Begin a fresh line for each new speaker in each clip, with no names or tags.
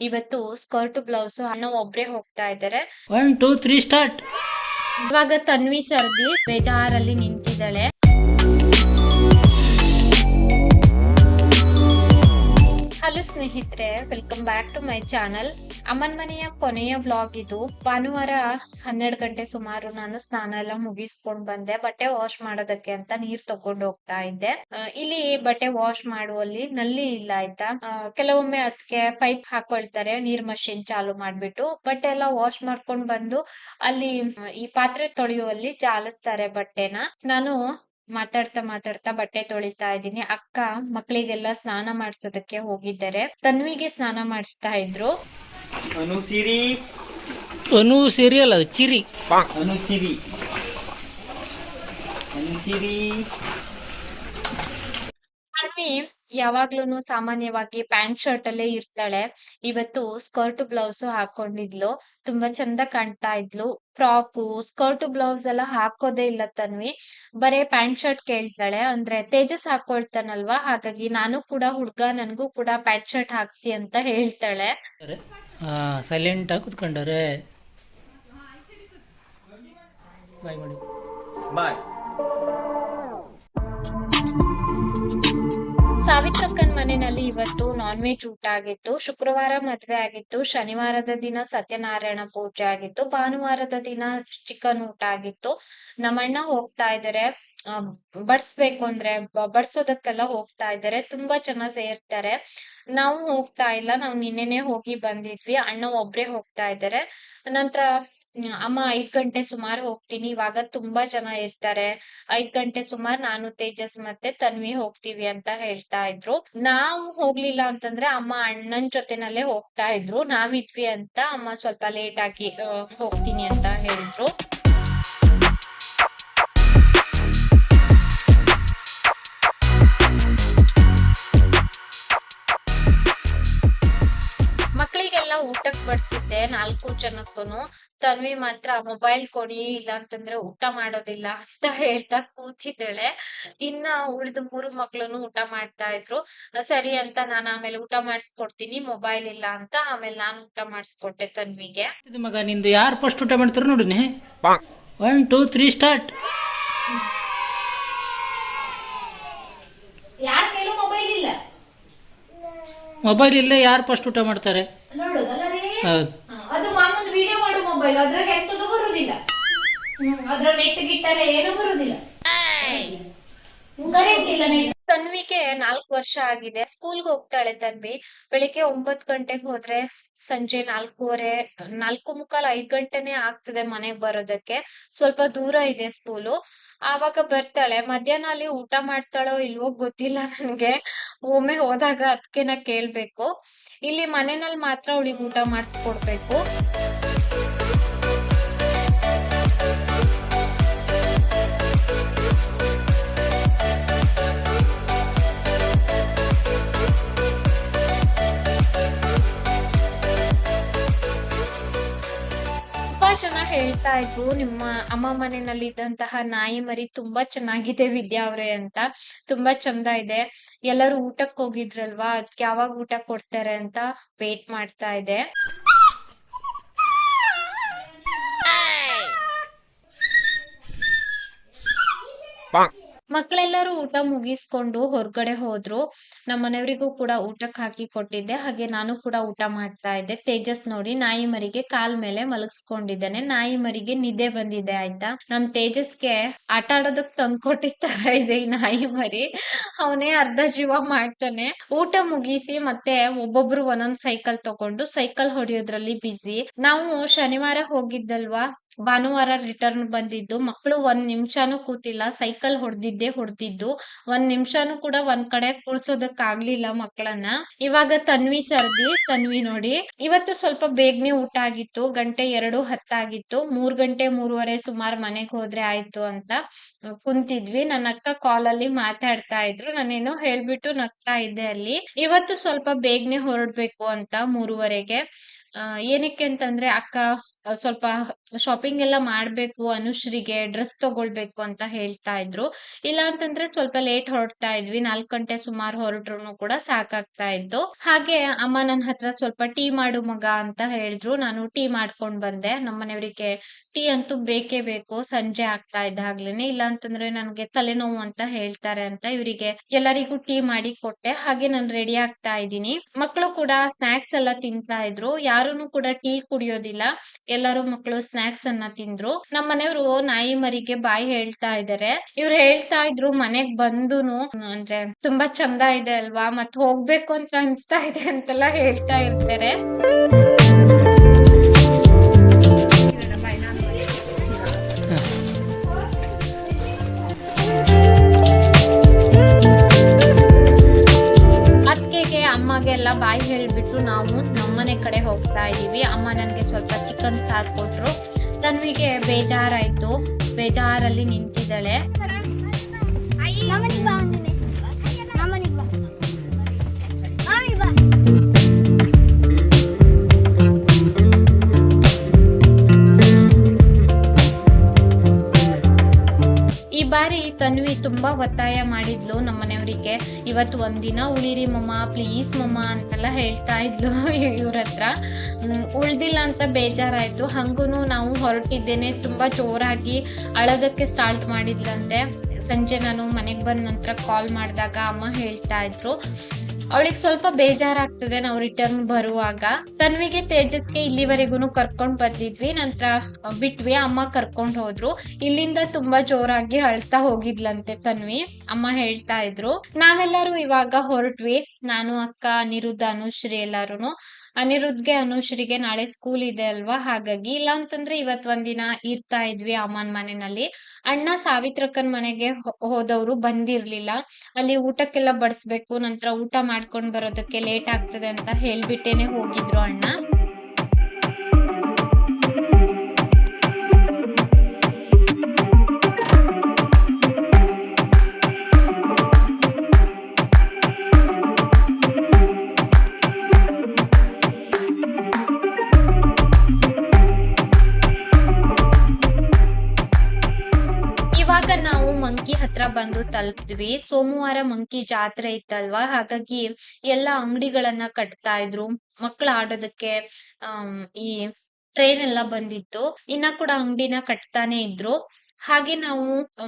ಇವತ್ತು skirt blouse ಅನ್ನೋ ಒಬ್ರೇ ಹೋಗ್ತಾ ಇದ್ದಾರೆ
ಒನ್ ಟೂ ತ್ರೀ ಸ್ಟಾರ್ಟ್
ಇವಾಗ ತನ್ವಿ ಸರ್ದಿ ಬೇಜಾರಲ್ಲಿ ನಿಂತಿದ್ದಾಳೆ. ಹಲೋ ಸ್ನೇಹಿತರೆ welcome back to my channel ಅಮ್ಮನ್ ಮನೆಯ ಕೊನೆಯ ವ್ಲಾಗ್ ಇದು. ಭಾನುವಾರ ಹನ್ನೆರಡು ಗಂಟೆ ಸುಮಾರು ನಾನು ಸ್ನಾನ ಎಲ್ಲ ಮುಗಿಸ್ಕೊಂಡ್ ಬಂದೆ. ಬಟ್ಟೆ ವಾಶ್ ಮಾಡೋದಕ್ಕೆ ಅಂತ ನೀರ್ ತಗೊಂಡು ಹೋಗ್ತಾ ಇದ್ದೆ. ಇಲ್ಲಿ ಬಟ್ಟೆ ವಾಶ್ ಮಾಡುವಲ್ಲಿ ನಲ್ಲಿ ಇಲ್ಲ ಆಯ್ತಾ? ಕೆಲವೊಮ್ಮೆ ಅದಕ್ಕೆ ಪೈಪ್ ಹಾಕೊಳ್ತಾರೆ, ನೀರ್ ಮಷಿನ್ ಚಾಲು ಮಾಡ್ಬಿಟ್ಟು. ಬಟ್ಟೆ ಎಲ್ಲ ವಾಶ್ ಮಾಡ್ಕೊಂಡ್ ಬಂದು ಅಲ್ಲಿ, ಈ ಪಾತ್ರೆ ತೊಳೆಯುವಲ್ಲಿ ಜಾಲಿಸ್ತಾರೆ ಬಟ್ಟೆನ. ನಾನು ಮಾತಾಡ್ತಾ ಮಾತಾಡ್ತಾ ಬಟ್ಟೆ ತೊಳಿತಾ ಇದ್ದೀನಿ. ಅಕ್ಕ ಮಕ್ಕಳಿಗೆಲ್ಲ ಸ್ನಾನ ಮಾಡಿಸೋದಕ್ಕೆ ಹೋಗಿದ್ದಾರೆ. ತನ್ವಿಗೆ ಸ್ನಾನ ಮಾಡಿಸ್ತಾ ಇದ್ರು.
ಅನುಸಿರಿ
ಅನು ಸೀರಿಯಲ್ ಅದು ಚಿರಿ.
ಅನುಚಿರಿ ಅನುಚಿರಿ
ತನ್ವಿ ಯಾವಾಗ್ಲೂನು ಸಾಮಾನ್ಯವಾಗಿ ಪ್ಯಾಂಟ್ ಶರ್ಟ್ ಅಲ್ಲೇ ಇರ್ತಾಳೆ. ಇವತ್ತು ಸ್ಕರ್ಟ್ ಬ್ಲೌಸ್ ಹಾಕೊಂಡಿದ್ಲು. ತುಂಬಾ ಚಂದ ಕಾಣ್ತಾ ಇದ್ಲು. ಫ್ರಾಕು ಸ್ಕರ್ಟ್ ಬ್ಲೌಸ್ ಎಲ್ಲ ಹಾಕೋದೇ ಇಲ್ಲ ತನ್ವಿ. ಬರೇ ಪ್ಯಾಂಟ್ ಶರ್ಟ್ ಕೇಳ್ತಾಳೆ. ಅಂದ್ರೆ ತೇಜಸ್ ಹಾಕೊಳ್ತಾನಲ್ವಾ? ಹಾಗಾಗಿ ನಾನು ಕೂಡ ಹುಡ್ಗ ನನ್ಗೂ ಕೂಡ ಪ್ಯಾಂಟ್ ಶರ್ಟ್ ಹಾಕ್ಸಿ ಅಂತ ಹೇಳ್ತಾಳೆ.
ಸೈಲೆಂಟ್ ಆಗಿ ಕುತ್ಕೊಂಡವ್ರೆ. ಬಾಯ್ ಮಾಡಿ
ಬಾಯ್
ಸಾವಿತ್ರಕ್ಕನ್ ಮನೆಯಲ್ಲಿ ಇವತ್ತು ನಾನ್ ವೆಜ್ ಊಟ ಆಗಿತ್ತು. ಶುಕ್ರವಾರ ಮದ್ವೆ ಆಗಿತ್ತು. ಶನಿವಾರದ ದಿನ ಸತ್ಯನಾರಾಯಣ ಪೂಜೆ ಆಗಿತ್ತು. ಭಾನುವಾರದ ದಿನ ಚಿಕನ್ ಊಟ ಆಗಿತ್ತು. ನಮ್ಮಣ್ಣ ಹೋಗ್ತಾ ಇದಾರೆ. ಬಡ್ಸ್ಬೇಕು ಅಂದ್ರೆ ಬಡ್ಸೋದಕ್ಕೆಲ್ಲ ಹೋಗ್ತಾ ಇದ್ದಾರೆ. ತುಂಬಾ ಜನ ಸೇರ್ತಾರೆ. ನಾವು ಹೋಗ್ತಾ ಇಲ್ಲ. ನಾವು ನಿನ್ನೆನೆ ಹೋಗಿ ಬಂದಿದ್ವಿ. ಅಣ್ಣ ಒಬ್ರೇ ಹೋಗ್ತಾ ಇದಾರೆ ನಂತರ ಅಮ್ಮ ಐದ್ ಗಂಟೆ ಸುಮಾರು ಹೋಗ್ತೀನಿ. ಇವಾಗ ತುಂಬಾ ಜನ ಇರ್ತಾರೆ. ಐದ್ ಗಂಟೆ ಸುಮಾರು ನಾನು, ತೇಜಸ್ ಮತ್ತೆ ತನ್ವಿ ಹೋಗ್ತೀವಿ ಅಂತ ಹೇಳ್ತಾ ಇದ್ರು. ನಾವು ಹೋಗ್ಲಿಲ್ಲ ಅಂತಂದ್ರೆ ಅಮ್ಮ ಅಣ್ಣನ್ ಜೊತೆನಲ್ಲೇ ಹೋಗ್ತಾ ಇದ್ರು. ನಾವಿದ್ವಿ ಅಂತ ಅಮ್ಮ ಸ್ವಲ್ಪ ಲೇಟ್ ಆಗಿ ಹೋಗ್ತೀನಿ ಅಂತ ಹೇಳಿದ್ರು. ನಾಲ್ಕು ಜನಕ್ಕೂನು. ತನ್ವಿ ಮಾತ್ರ ಮೊಬೈಲ್ ಕೊಡಿ ಇಲ್ಲ ಅಂತಂದ್ರೆ ಊಟ ಮಾಡೋದಿಲ್ಲ ಅಂತ ಹೇಳ್ತಾ ಕೂತಿದ್ದಾಳೆ. ಇನ್ನ ಉಳಿದ ಮೂರು ಮಕ್ಳುನು ಊಟ ಮಾಡ್ತಾ ಇದ್ರು. ಸರಿ ಅಂತ ನಾನು ಆಮೇಲೆ ಊಟ ಮಾಡಿಸ್ಕೊಡ್ತೀನಿ ಮೊಬೈಲ್ ಇಲ್ಲ ಅಂತ ಆಮೇಲೆ ನಾನು ಊಟ ಮಾಡಿಸ್ಕೊಟ್ಟೆ ತನ್ವಿಗೆ.
ಇದು ಮಗ ನಿಂದು ಯಾರು ಫಸ್ಟ್ ಊಟ ಮಾಡ್ತಾರ ನೋಡಿ ಒನ್ ಟೂ ತ್ರೀ ಸ್ಟಾರ್ಟ್
ಯಾರ ಕೈಲೂ ಮೊಬೈಲ್ ಇಲ್ಲ.
ಮೊಬೈಲ್ ಇಲ್ಲ ಯಾರು ಫಸ್ಟ್ ಊಟ ಮಾಡ್ತಾರೆ? ಹೌದು
ಹ, ಅದು ಮಾಮೂಲಿ ವಿಡಿಯೋ ಮಾಡೋ ಮೊಬೈಲ್ ಅದ್ರಾಗ ಎಂತದು ಬರುದಿಲ್ಲ. ಅದ್ರ ನೆಟ್ ಗಿಟ್ಟಲ್ಲ ಏನು ಬರುದಿಲ್ಲ. ಕರೆಂಟ್ ಇಲ್ಲ
ವರ್ಷ ಆಗಿದೆ. ಸ್ಕೂಲ್ಗೆ ಹೋಗ್ತಾಳೆ ತನ್ವಿ. ಬೆಳಿಗ್ಗೆ ಒಂಬತ್ ಗಂಟೆಗೆ ಹೋದ್ರೆ ಸಂಜೆ ನಾಲ್ಕೂವರೆ, ನಾಲ್ಕು ಮುಕ್ಕಾಲ್ ಐದ್ ಗಂಟೆನೆ ಆಗ್ತದೆ ಮನೆಗ್ ಬರೋದಕ್ಕೆ. ಸ್ವಲ್ಪ ದೂರ ಇದೆ ಸ್ಕೂಲು. ಆವಾಗ ಬರ್ತಾಳೆ. ಮಧ್ಯಾಹ್ನ ಅಲ್ಲಿ ಊಟ ಮಾಡ್ತಾಳೋ ಇಲ್ವೋ ಗೊತ್ತಿಲ್ಲ ನನ್ಗೆ. ಒಮ್ಮೆ ಹೋದಾಗ ಅದ್ಕೆನ ಕೇಳ್ಬೇಕು. ಇಲ್ಲಿ ಮನೆನಲ್ಲಿ ಮಾತ್ರ ಅವಳಿಗೆ ಊಟ ಮಾಡಿಸ್ಕೊಡ್ಬೇಕು. ಜನ ಹೇಳ್ತಾ ಇದ್ರು. ನಿಮ್ಮ ಅಮ್ಮ ಮನೆಯಲ್ಲಿ ಇದ್ದಂತಹ ನಾಯಿ ಮರಿ ತುಂಬಾ ಚೆನ್ನಾಗಿದೆ ವಿದ್ಯಾ ಅವ್ರೆ ಅಂತ. ತುಂಬಾ ಚಂದ ಇದೆ. ಎಲ್ಲರೂ ಊಟಕ್ ಹೋಗಿದ್ರಲ್ವಾ? ಅದ್ಕೆ ಯಾವಾಗ ಊಟ ಕೊಡ್ತಾರೆ ಅಂತ ವೇಟ್ ಮಾಡ್ತಾ ಇದೆ. ಮಕ್ಳೆಲ್ಲರೂ ಊಟ ಮುಗಿಸ್ಕೊಂಡು ಹೊರಗಡೆ ಹೋದ್ರು. ನಮ್ಮ ಮನೆಯವರಿಗೂ ಕೂಡ ಊಟಕ್ಕೆ ಹಾಕಿ ಕೊಟ್ಟಿದ್ದೆ. ಹಾಗೆ ನಾನು ಕೂಡ ಊಟ ಮಾಡ್ತಾ ಇದ್ದೆ. ತೇಜಸ್ ನೋಡಿ ನಾಯಿ ಮರಿಗೆ ಕಾಲ್ ಮೇಲೆ ಮಲಗಿಸ್ಕೊಂಡಿದ್ದಾನೆ. ನಾಯಿ ಮರಿಗೆ ನಿದ್ದೆ ಬಂದಿದೆ, ಆಯ್ತಾ? ನಮ್ ತೇಜಸ್ಗೆ ಆಟ ಆಡೋದಕ್ ತಂದ್ಕೊಟ್ಟಿದ್ ತರ ಇದೆ ಈ ನಾಯಿ ಮರಿ. ಅವನೇ ಅರ್ಧ ಜೀವ ಮಾಡ್ತಾನೆ. ಊಟ ಮುಗಿಸಿ ಮತ್ತೆ ಒಬ್ಬೊಬ್ರು ಒಂದೊಂದ್ ಸೈಕಲ್ ತಗೊಂಡು ಸೈಕಲ್ ಹೊಡಿಯೋದ್ರಲ್ಲಿ ಬಿಸಿ ನಾವು ಶನಿವಾರ ಹೋಗಿದ್ದಲ್ವಾ? ಭಾನುವಾರ ರಿಟರ್ನ್ ಬಂದಿದ್ದು. ಮಕ್ಕಳು ಒಂದ್ ನಿಮಿಷಾನು ಕೂತಿಲ್ಲ. ಸೈಕಲ್ ಹೊಡ್ದಿದ್ದೆ ಹೊಡೆದಿದ್ದು. ಒಂದ್ ನಿಮಿಷಾನು ಕೂಡ ಒಂದ್ ಕಡೆ ಆಗ್ಲಿಲ್ಲ ಮಕ್ಕಳನ್ನ ಇವಾಗ ತನ್ವಿ ಸರ್ದಿ, ತನ್ವಿ ನೋಡಿ. ಇವತ್ತು ಸ್ವಲ್ಪ ಬೇಗನೆ ಊಟ ಆಗಿತ್ತು. ಗಂಟೆ ಎರಡು ಹತ್ತಾಗಿತ್ತು. ಮೂರ್ ಗಂಟೆ ಮೂರುವರೆ ಸುಮಾರು ಮನೆಗ್ ಹೋದ್ರೆ ಆಯ್ತು ಅಂತ ಕುಂತಿದ್ವಿ. ನನ್ನ ಅಕ್ಕ ಕಾಲ್ ಅಲ್ಲಿ ಮಾತಾಡ್ತಾ ಇದ್ರು. ನಾನೇನೋ ಹೇಳ್ಬಿಟ್ಟು ನಗ್ತಾ ಇದ್ದೆ ಅಲ್ಲಿ. ಇವತ್ತು ಸ್ವಲ್ಪ ಬೇಗನೆ ಹೊರಡ್ಬೇಕು ಅಂತ ಮೂರುವರೆಗೆ. ಏನಕ್ಕೆ ಅಂತಂದ್ರೆ ಅಕ್ಕ ಸ್ವಲ್ಪ ಶಾಪಿಂಗ್ ಎಲ್ಲ ಮಾಡ್ಬೇಕು, ಅನುಶ್ರೀಗೆ ಡ್ರೆಸ್ ತಗೊಳ್ಬೇಕು ಅಂತ ಹೇಳ್ತಾ ಇದ್ರು. ಇಲ್ಲ ಅಂತಂದ್ರೆ ಸ್ವಲ್ಪ ಲೇಟ್ ಹೊರಡ್ತಾ ಇದ್ವಿ. ನಾಲ್ಕು ಗಂಟೆ ಸುಮಾರು ಹೊರಟ್ರು ಕೂಡ ಸಾಕಾಗ್ತಾ ಇತ್ತು. ಹಾಗೆ ಅಮ್ಮ ನನ್ನ ಹತ್ರ ಸ್ವಲ್ಪ ಟೀ ಮಾಡು ಮಗ ಅಂತ ಹೇಳಿದ್ರು. ನಾನು ಟೀ ಮಾಡ್ಕೊಂಡ್ ಬಂದೆ. ನಮ್ಮನೆಯವರಿಗೆ ಟೀ ಅಂತೂ ಬೇಕೇ ಬೇಕು. ಸಂಜೆ ಆಗ್ತಾ ಇದ್ದಾಗ್ಲೇನೆ. ಇಲ್ಲ ಅಂತಂದ್ರೆ ನನ್ಗೆ ತಲೆನೋವು ಅಂತ ಹೇಳ್ತಾರೆ ಅಂತ ಇವರಿಗೆ ಎಲ್ಲರಿಗೂ ಟೀ ಮಾಡಿ ಕೊಟ್ಟೆ. ಹಾಗೆ ನಾನು ರೆಡಿ ಆಗ್ತಾ ಇದ್ದೀನಿ. ಮಕ್ಕಳು ಕೂಡ ಸ್ನಾಕ್ಸ್ ಎಲ್ಲ ತಿಂತಾ ಇದ್ರು. ಯಾರೂನು ಕೂಡ ಟೀ ಕುಡಿಯೋದಿಲ್ಲ. ಎಲ್ಲರೂ ಮಕ್ಕಳು ಸ್ನಾಕ್ಸ್ ಅನ್ನ ತಿಂದ್ರು. ನಮ್ಮ ಮನೆಯವರು ನಾಯಿ ಮರಿಗೆ ಬಾಯಿ ಹೇಳ್ತಾ ಇದಾರೆ. ಇವ್ರು ಹೇಳ್ತಾ ಇದ್ರು ಮನೆಗ್ ಬಂದುನು ಅಂದ್ರೆ ತುಂಬಾ ಚಂದ ಇದೆ ಅಲ್ವಾ? ಮತ್ ಹೋಗ್ಬೇಕು ಅಂತ ಅನ್ಸ್ತಾ ಇದೆ ಅಂತೆಲ್ಲ ಹೇಳ್ತಾ ಇರ್ತಾರೆ. ಅತ್ತಿಗೆಗೆ, ಅಮ್ಮಗೆ ಬಾಯಿ ಹೇಳ್ಬಿಟ್ಟು ನಾವು ನಮ್ಮನೆ ಕಡೆ ಹೋಗ್ತಾ ಇದೀವಿ ಅಮ್ಮ ನನಗೆ ಸ್ವಲ್ಪ ಚಿಕನ್ ಸಾರು ಕೊಟ್ರು ತನ್ವಿಗೆ ಬೇಜಾರಾಯ್ತು ಬೇಜಾರಲ್ಲಿ ನಿಂತಿದ್ದಾಳೆ ಈ ಬಾರಿ ತನ್ವಿ ತುಂಬಾ ಒತ್ತಾಯ ಮಾಡಿದ್ಲು ನಮ್ಮನೆಯವರಿಗೆ ಇವತ್ತು ಒಂದಿನ ಉಳಿರಿ ಮಮ್ಮ ಪ್ಲೀಸ್ ಮಮ್ಮ, ಅಂತೆಲ್ಲ ಹೇಳ್ತಾ ಇದ್ಲು ಇವ್ರ ಹತ್ರ. ಉಳ್ದಿಲ್ಲ ಅಂತ ಬೇಜಾರಾಯ್ತು. ಹಂಗೂ ನಾವು ಹೊರಟಿದ್ದೇನೆ. ತುಂಬಾ ಜೋರಾಗಿ ಅಳದಕ್ಕೆ ಸ್ಟಾರ್ಟ್ ಮಾಡಿದ್ಲಂತೆ. ಸಂಜೆ ನಾನು ಮನೆಗೆ ಬಂದ ನಂತರ ಕಾಲ್ ಮಾಡಿದಾಗ ಅಮ್ಮ ಹೇಳ್ತಾ ಇದ್ರು. ಅವಳಿಗೆ ಸ್ವಲ್ಪ ಬೇಜಾರಾಗ್ತದೆ ನಾವು ರಿಟರ್ನ್ ಬರುವಾಗ. ತನ್ವಿಗೆ ತೇಜಸ್ಗೆ ಇಲ್ಲಿವರೆಗೂ ಕರ್ಕೊಂಡ್ ಬಂದಿದ್ವಿ, ನಂತರ ಬಿಟ್ವಿ, ಅಮ್ಮ ಕರ್ಕೊಂಡ್ ಹೋದ್ರು. ಇಲ್ಲಿಂದ ತುಂಬಾ ಜೋರಾಗಿ ಅಳ್ತಾ ಹೋಗಿದ್ಲಂತೆ ತನ್ವಿ, ಅಮ್ಮ ಹೇಳ್ತಾ ಇದ್ರು. ನಾವೆಲ್ಲರೂ ಇವಾಗ ಹೊರಟ್ವಿ, ನಾನು, ಅಕ್ಕ ಅನಿರುದ್ಧ ಅನುಶ್ರೀ ಎಲ್ಲಾರುನು. ಅನಿರುದ್ಧ್ಗೆ ಅನುಶ್ರೀಗೆ ನಾಳೆ ಸ್ಕೂಲ್ ಇದೆ ಅಲ್ವಾ? ಹಾಗಾಗಿ ಇಲ್ಲ ಅಂತಂದ್ರೆ ಇವತ್ ಒಂದಿನ ಇರ್ತಾ ಇದ್ವಿ ಅಮ್ಮನ್ ಮನೆಯಲ್ಲಿ. ಅಣ್ಣ ಸಾವಿತ್ರಕ್ಕನ್ ಮನೆಗೆ ಹೋದವ್ರು ಬಂದಿರ್ಲಿಲ್ಲ. ಅಲ್ಲಿ ಊಟಕ್ಕೆಲ್ಲ ಬಡಿಸ್ಬೇಕು, ನಂತರ ಊಟ ಮಾಡ್ಕೊಂಡ್ ಬರೋದಕ್ಕೆ ಲೇಟ್ ಆಗ್ತದೆ ಅಂತ ಹೇಳ್ಬಿಟ್ಟೇನೆ ಹೋಗಿದ್ರು ಅಣ್ಣ. ಮಂಕಿ ಹತ್ರ ಬಂದು ತಲುಪಿದ್ವಿ. ಸೋಮವಾರ ಮಂಕಿ ಜಾತ್ರೆ ಇತ್ತಲ್ವಾ? ಹಾಗಾಗಿ ಎಲ್ಲಾ ಅಂಗಡಿಗಳನ್ನ ಕಟ್ತಾ ಇದ್ರು. ಮಕ್ಳು ಆಡೋದಕ್ಕೆ ಈ ಟ್ರೈನ್ ಎಲ್ಲ ಬಂದಿತ್ತು. ಇನ್ನ ಕೂಡ ಅಂಗಡಿನ ಕಟ್ತಾನೆ ಇದ್ರು. ಹಾಗೆ ನಾವು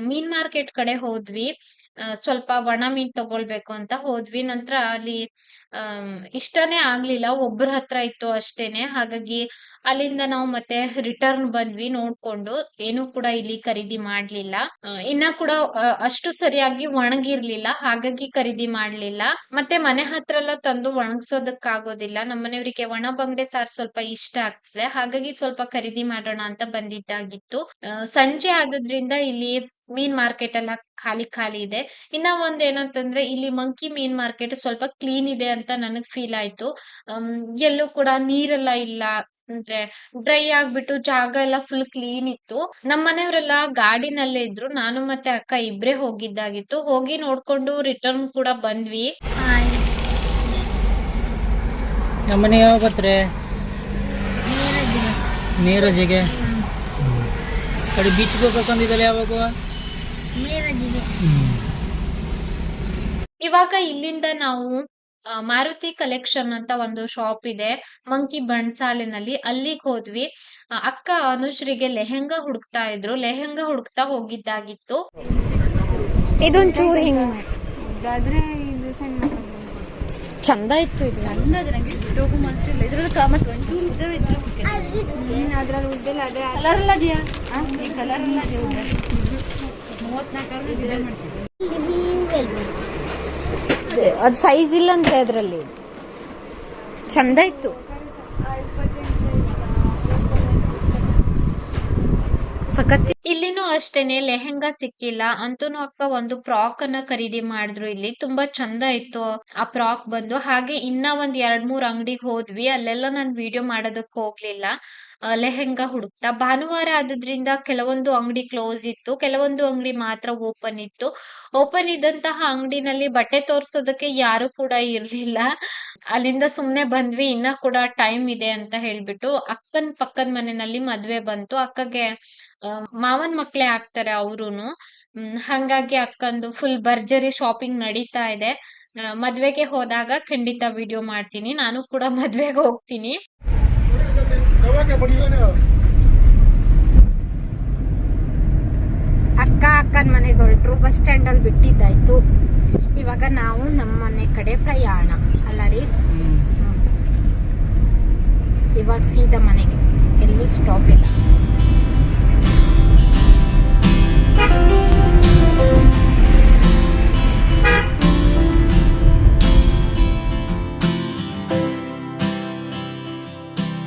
ಮೀನ್ ಮಾರ್ಕೆಟ್ ಕಡೆ ಹೋದ್ವಿ. ಸ್ವಲ್ಪ ಒಣ ಮೀನ್ ತಗೊಳ್ಬೇಕು ಅಂತ ಹೋದ್ವಿ. ನಂತರ ಅಲ್ಲಿ ಆ ಇಷ್ಟನೇ ಆಗ್ಲಿಲ್ಲ. ಒಬ್ರ ಹತ್ರ ಇತ್ತು ಅಷ್ಟೇನೆ. ಹಾಗಾಗಿ ಅಲ್ಲಿಂದ ನಾವು ಮತ್ತೆ ರಿಟರ್ನ್ ಬಂದ್ವಿ ನೋಡ್ಕೊಂಡು. ಏನು ಕೂಡ ಇಲ್ಲಿ ಖರೀದಿ ಮಾಡ್ಲಿಲ್ಲ. ಇನ್ನ ಕೂಡ ಅಷ್ಟು ಸರಿಯಾಗಿ ಒಣಗಿರ್ಲಿಲ್ಲ. ಹಾಗಾಗಿ ಖರೀದಿ ಮಾಡ್ಲಿಲ್ಲ. ಮತ್ತೆ ಮನೆ ಹತ್ರ ಎಲ್ಲ ತಂದು ಒಣಗ್ಸೋದಕ್ ಆಗೋದಿಲ್ಲ ನಮ್ಮನೆಯವರಿಗೆ ಒಣ ಬಂಗಡೆ ಸಾರ್ ಸ್ವಲ್ಪ ಇಷ್ಟ ಆಗ್ತದೆ. ಹಾಗಾಗಿ ಸ್ವಲ್ಪ ಖರೀದಿ ಮಾಡೋಣ ಅಂತ ಬಂದಿದ್ದಾಗಿತ್ತು. ಸಂಜೆ ಆದದ್ರಿಂದ ಇಲ್ಲಿ ಮೀನ್ ಮಾರ್ಕೆಟ್ ಎಲ್ಲ ಖಾಲಿ ಖಾಲಿ ಇದೆ. ಇನ್ನ ಒಂದ್ ಏನಂತಂದ್ರೆ ಇಲ್ಲಿ ಮಂಕಿ ಮೀನ್ ಮಾರ್ಕೆಟ್ ಸ್ವಲ್ಪ ಕ್ಲೀನ್ ಇದೆ ಅಂತ ನನಗ್ ಫೀಲ್ ಆಯ್ತು. ಎಲ್ಲೂ ಕೂಡ ನೀರೆಲ್ಲ ಇಲ್ಲ. ಅಂದ್ರೆ ಡ್ರೈ ಆಗ್ಬಿಟ್ಟು ಜಾಗ ಎಲ್ಲ ಫುಲ್ ಕ್ಲೀನ್ ಇತ್ತು. ನಮ್ಮ ಮನೆಯವರೆಲ್ಲ ಗಾಡಿನಲ್ಲೇ ಇದ್ರು. ನಾನು ಮತ್ತೆ ಅಕ್ಕ ಇಬ್ರೇ ಹೋಗಿದ್ದಾಗಿತ್ತು. ಹೋಗಿ ನೋಡ್ಕೊಂಡು ರಿಟರ್ನ್ ಕೂಡ ಬಂದ್ವಿ.
ನಮ್ಮನೆ ನೀರಜಿಗೆ ಕಡೆ ಬೀಚ್ಗೆ ಹೋಗ್ಬೇಕಂದಿದ್ದಲ್ಲ ಯಾವಾಗ?
ಇವಾಗ ಇಲ್ಲಿಂದ ನಾವು ಮಾರುತಿ ಕಲೆಕ್ಷನ್ ಅಂತ ಒಂದು ಶಾಪ್ ಇದೆ ಮಂಕಿ ಬಣ್ಸಾಲಿನಲ್ಲಿ ಅಲ್ಲಿಗೆ ಹೋದ್ವಿ. ಅಕ್ಕ ಅನುಶ್ರೀಗೆ ಲೆಹೆಂಗಾ ಹುಡುಕ್ತಾ ಇದ್ರು. ಲೆಹೆಂಗಾ ಹುಡುಕ್ತಾ ಹೋಗಿದ್ದಾಗಿತ್ತು.
ಇದೊಂದ್ ಚೂರು ಹಿಂಗ್
ಅದಾದ್ರೆ ಇದು. ಸಣ್ಣ
ಚಂದ ಇತ್ತು ಇದು.
ಅದ್ರಲ್ಲಿ ಉದ್ದೆಲ್ಲ ಅದೇ. ಕಲರ್ ಎಲ್ಲ ಇದೆಯಾ ಕಲರ್ ಎಲ್ಲ
ಅದ್ ಸೈಜ್ ಇಲ್ಲ ಅಂತ ಅದ್ರಲ್ಲಿ. ಚಂದ ಇತ್ತು. ಸಖತ್
ಇಲ್ಲಿನೂ ಅಷ್ಟೇನೆ, ಲೆಹೆಂಗಾ ಸಿಕ್ಕಿಲ್ಲ ಅಂತೂ ಅಕ್ಕ ಒಂದು ಫ್ರಾಕ್ ಅನ್ನ ಖರೀದಿ ಮಾಡಿದ್ರು ಇಲ್ಲಿ. ತುಂಬಾ ಚಂದ ಇತ್ತು ಆ ಫ್ರಾಕ್ ಬಂದು. ಹಾಗೆ ಇನ್ನ ಒಂದ್ ಎರಡ್ ಮೂರ್ ಅಂಗಡಿಗೆ ಹೋದ್ವಿ. ಅಲ್ಲೆಲ್ಲ ನಾನ್ ವಿಡಿಯೋ ಮಾಡೋದಕ್ ಹೋಗ್ಲಿಲ್ಲ. ಲೆಹೆಂಗಾ ಹುಡುಕ್ತಾ. ಭಾನುವಾರ ಆದ್ರಿಂದ ಕೆಲವೊಂದು ಅಂಗಡಿ ಕ್ಲೋಸ್ ಇತ್ತು. ಕೆಲವೊಂದು ಅಂಗಡಿ ಮಾತ್ರ ಓಪನ್ ಇತ್ತು. ಓಪನ್ ಇದ್ದಂತಹ ಅಂಗಡಿನಲ್ಲಿ ಬಟ್ಟೆ ತೋರ್ಸೋದಕ್ಕೆ ಯಾರು ಕೂಡ ಇರ್ಲಿಲ್ಲ. ಅಲ್ಲಿಂದ ಸುಮ್ನೆ ಬಂದ್ವಿ. ಇನ್ನ ಕೂಡ ಟೈಮ್ ಇದೆ ಅಂತ ಹೇಳ್ಬಿಟ್ಟು ಅಕ್ಕನ್ ಪಕ್ಕದ ಮನೆಯಲ್ಲಿ ಮದ್ವೆ ಬಂತು. ಅಕ್ಕಗೆ ಮಾವನ್ ಮಕ್ಳೇ ಆಗ್ತಾರೆ ಅವ್ರುನು. ಹಂಗಾಗಿ ಅಕ್ಕಂದು ಫುಲ್ ಭರ್ಜರಿ ಶಾಪಿಂಗ್ ನಡೀತಾ ಇದೆ. ಮದ್ವೆಗೆ ಹೋದಾಗ ಖಂಡಿತ ವಿಡಿಯೋ ಮಾಡ್ತೀನಿ. ನಾನು ಕೂಡ ಮದ್ವೆಗೆ ಹೋಗ್ತೀನಿ.
ಅಕ್ಕ ಅಕ್ಕನ ಮನೆಗೆ ಹೊರಟ್ರು ಬಸ್ ಸ್ಟ್ಯಾಂಡ್ ಅಲ್ಲಿ ಬಿಟ್ಟಿದ್ದಾಯ್ತು. ಇವಾಗ ನಾವು ನಮ್ಮ ಮನೆ ಕಡೆ ಪ್ರಯಾಣ. ಅಲ್ಲ ರೀ. ಇವಾಗ ಸೀದಾ ಮನೆಗೆ. ಎಲ್ಲೂ ಸ್ಟಾಪ್ ಇಲ್ಲ.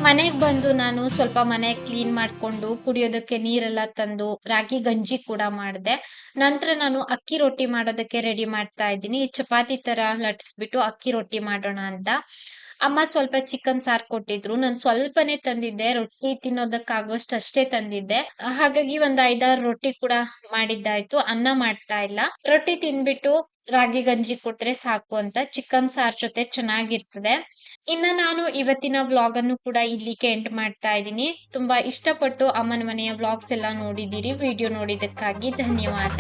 ಮನೆಗ್ ಬಂದು ನಾನು ಸ್ವಲ್ಪ ಮನೆ ಕ್ಲೀನ್ ಮಾಡ್ಕೊಂಡು ಕುಡಿಯೋದಕ್ಕೆ ನೀರೆಲ್ಲ ತಂದು ರಾಗಿ ಗಂಜಿ ಕೂಡ ಮಾಡಿದೆ. ನಂತರ ನಾನು ಅಕ್ಕಿ ರೊಟ್ಟಿ ಮಾಡೋದಕ್ಕೆ ರೆಡಿ ಮಾಡ್ತಾ ಇದ್ದೀನಿ. ಚಪಾತಿ ತರ ಲಟ್ಸ್ಬಿಟ್ಟು ಅಕ್ಕಿ ರೊಟ್ಟಿ ಮಾಡೋಣ ಅಂತ. ಅಮ್ಮ ಸ್ವಲ್ಪ ಚಿಕನ್ ಸಾರ್ ಕೊಟ್ಟಿದ್ರು. ನಾನು ಸ್ವಲ್ಪನೇ ತಂದಿದ್ದೆ. ರೊಟ್ಟಿ ತಿನ್ನೋದಕ್ಕಾಗೋಷ್ಟು ಅಷ್ಟೇ ತಂದಿದ್ದೆ. ಹಾಗಾಗಿ ಒಂದ್ ಐದಾರು ರೊಟ್ಟಿ ಕೂಡ ಮಾಡಿದ್ದಾಯ್ತು. ಅನ್ನ ಮಾಡ್ತಾ ಇಲ್ಲ. ರೊಟ್ಟಿ ತಿನ್ಬಿಟ್ಟು ರಾಗಿ ಗಂಜಿ ಕೊಟ್ರೆ ಸಾಕು ಅಂತ ಚಿಕನ್ ಸಾರ್ ಜೊತೆ ಚೆನ್ನಾಗಿರ್ತದೆ. ಇನ್ನ ನಾನು ಇವತ್ತಿನ ವ್ಲಾಗ್ ಅನ್ನು ಕೂಡ ಇಲ್ಲಿಗೆ ಎಂಡ್ ಮಾಡ್ತಾ ಇದ್ದೀನಿ. ತುಂಬಾ ಇಷ್ಟಪಟ್ಟು ಅಮ್ಮನ ಮನೆಯ ವ್ಲಾಗ್ಸ್ ಎಲ್ಲ ನೋಡಿದ್ದೀರಿ. ವಿಡಿಯೋ ನೋಡಿದಕ್ಕಾಗಿ ಧನ್ಯವಾದ.